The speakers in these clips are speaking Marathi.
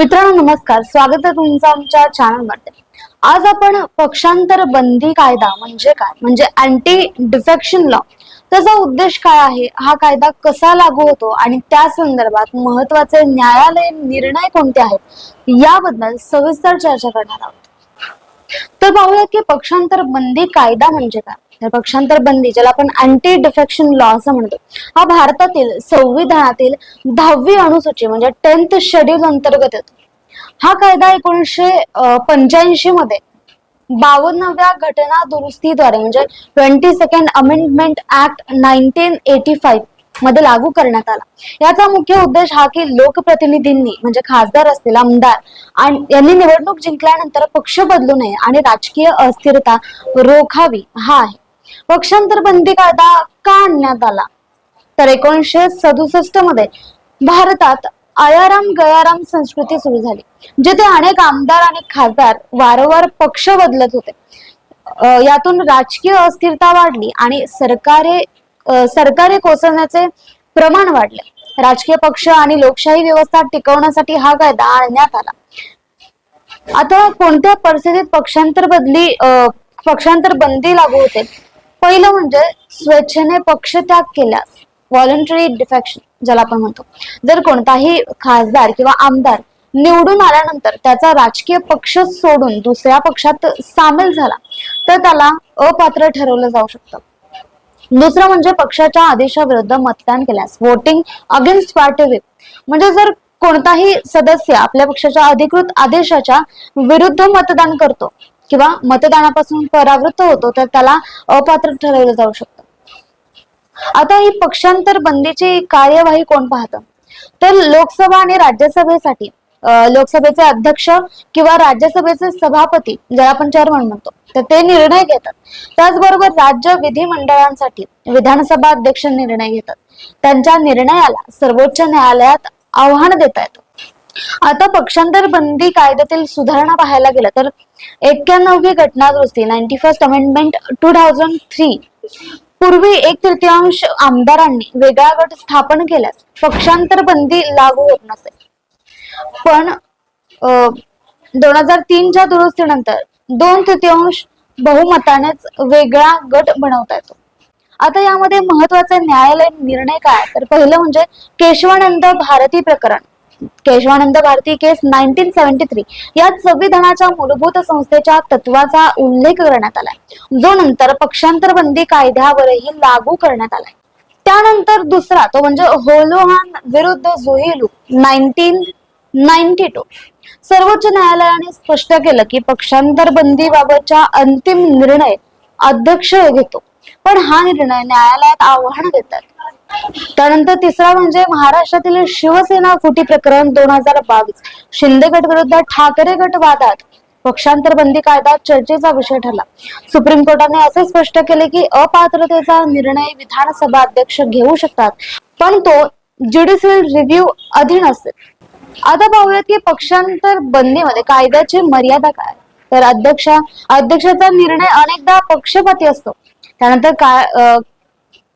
मित्रांनो नमस्कार. स्वागत आहे तुमचं आमच्या चॅनलमध्ये आज आपण पक्षांतर बंदी कायदा म्हणजे काय? म्हणजे अँटी डिफेक्शन लॉ त्याचा उद्देश काय आहे? हा कायदा कसा लागू होतो? आणि त्या संदर्भात महत्त्वाचे न्यायालयीन निर्णय कोणते आहेत? याबद्दल सविस्तर चर्चा करणार आहोत. तर पाहूया की पक्षांतर बंदी कायदा म्हणजे काय? तर पक्षांतर बंदी ज्याला आपण अँटी डिफेक्शन लॉ असं म्हणतो हा भारतातील संविधानातील दहावी अनुसूची म्हणजे टेन्थ शेड्यूल अंतर्गत येतो. हा कायदा एकोणीसशे पंच्याऐंशी मध्ये बावन्नव्या घटना दुरुस्तीद्वारे म्हणजे twenty second amendment act nineteen eighty five मध्ये लागू करण्यात आला. याचा मुख्य उद्देश हा की लोकप्रतिनिधींनी म्हणजे खासदार असतील आमदार आणि यांनी निवडणूक जिंकल्यानंतर पक्ष बदलू नये आणि राजकीय अस्थिरता रोखावी हा आहे. पक्षांतर बंदी कायदा का आणण्यात आला? तर एकोणीसशे सदुसष्टमध्ये भारतात आयाराम गयाराम संस्कृती सुरू झाली जिथे अनेक आमदार आणि खासदार वारंवार पक्ष बदलत होते. यातून राजकीय अस्थिरता वाढली आणि सरकारे सरकारे कोसळण्याचे प्रमाण वाढले. राजकीय पक्ष आणि लोकशाही व्यवस्था टिकवण्यासाठी हा कायदा आणण्यात आला. आता कोणत्या परिस्थितीत पक्षांतर बदली पक्षांतर बंदी लागू होते? पहिलं म्हणजे स्वेच्छेने पक्ष त्याग केल्यास व्हॉलंटरी डिफेक्शन ज्याला आपण म्हणतो. जर कोणताही खासदार किंवा आमदार निवडून आल्यानंतर त्याचा राजकीय पक्ष सोडून दुसऱ्या पक्षात सामील झाला तर त्याला अपात्र ठरवलं जाऊ शकतं. दुसरं म्हणजे पक्षाच्या आदेशाविरुद्ध मतदान केल्यास वोटिंग अगेन्स्ट पार्टी विप म्हणजे जर कोणताही सदस्य आपल्या पक्षाच्या अधिकृत आदेशाच्या विरुद्ध मतदान करतो किंवा मतदानापासून परावृत्त होतो तर त्याला अपात्र ठरवलं जाऊ शकतं. आता ही पक्षांतर बंदीची कार्यवाही कोण पाहतं? तर लोकसभा आणि राज्यसभेसाठी लोकसभेचे अध्यक्ष किंवा राज्यसभेचे सभापती ज्याला आपण चेअरमन म्हणतो तर ते निर्णय घेतात. त्याचबरोबर राज्य विधिमंडळांसाठी विधानसभा अध्यक्ष निर्णय घेतात. त्यांच्या निर्णयाला सर्वोच्च न्यायालयात आव्हान देता येतं. आता पक्षांतर बंदी कायद्यातील सुधारणा पाहायला गेलं तर एक्क्याण्णववी घटना ninety first amendment two thousand three पूर्वी एक तृतीयांश आमदारांनी वेगळा गट स्थापन केल्यास पक्षांतर बंदी लागू होत नसे. पण दोन हजार तीनच्या दुरुस्तीनंतर दोन तृतीयांश बहुमतानेच वेगळा गट बनवता येतो. आता यामध्ये महत्त्वाचे न्यायालयीन निर्णय काय? तर पहिलं म्हणजे केशवानंद भारती प्रकरण. Keshavananda Bharati case nineteen seventy three यात संविधानाच्या मूलभूत संस्थेच्या तत्वाचा उल्लेख करण्यात आलाय. जो नंतर पक्षांतर बंदी कायद्यावरही लागू करण्यात आलाय. त्यानंतर दुसरा तो म्हणजे होलोहान विरुद्ध जुहिलू नाईन्टीन नाईन्टी टू सर्वोच्च न्यायालयाने स्पष्ट केलं की पक्षांतर बंदीबाबतचा अंतिम निर्णय अध्यक्ष घेतो पण हा निर्णय न्यायालयात आव्हान देतात. त्यानंतर तिसरा म्हणजे महाराष्ट्रातील शिवसेना फुटी प्रकरण दोन हजार बावीस. शिंदे गट विरुद्ध ठाकरे गट वादात पक्षांतर बंदी कायदा चर्चेचा विषय ठरला. सुप्रीम कोर्टाने असे स्पष्ट केले की अपात्रतेचा निर्णय विधानसभा अध्यक्ष घेऊ शकतात पण तो ज्युडिशियल रिव्ह्यू अधीन असेल. आता पाहूयात की पक्षांतर बंदीमध्ये कायद्याची मर्यादा काय? तर अध्यक्ष अध्यक्षाचा निर्णय अनेकदा पक्षपाती असतो. त्यानंतर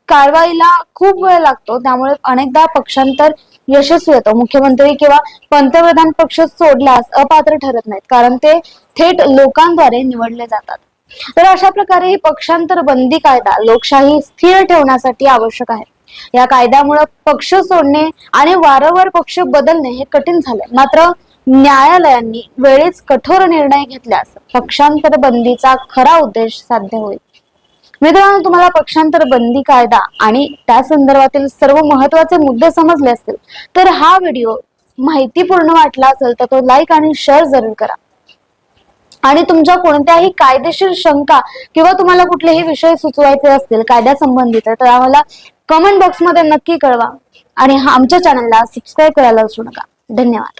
कारवाईला खूप वेळ लागतो. त्यामुळे अनेकदा पक्षांतर यशस्वी होतो. मुख्यमंत्री किंवा पंतप्रधान पक्ष सोडल्यास अपात्र ठरत नाहीत कारण ते थेट लोकांद्वारे निवडले जातात. तर अशा प्रकारे ही पक्षांतर बंदी कायदा लोकशाही स्थिर ठेवण्यासाठी आवश्यक आहे. या कायद्यामुळे पक्ष सोडणे आणि वारंवार पक्ष बदलणे हे कठीण झाले मात्र न्यायालयांनी वेळीच कठोर निर्णय घेतल्यास पक्षांतर बंदीचा खरा उद्देश साध्य होईल. मित्रांनो तुम्हाला पक्षांतर बंदी कायदा आणि त्या संदर्भातील सर्व महत्त्वाचे मुद्दे समजले असतील तर हा व्हिडिओ माहितीपूर्ण वाटला असेल तर तो लाईक आणि शेअर जरूर करा. आणि तुमच्या कोणत्याही कायदेशीर शंका किंवा तुम्हाला कुठलेही विषय सुचवायचे असतील कायद्यासंबंधीचे तर आम्हाला कमेंट बॉक्समध्ये नक्की कळवा. आणि हा आमच्या चॅनलला सबस्क्राईब करायला विसरू नका. धन्यवाद.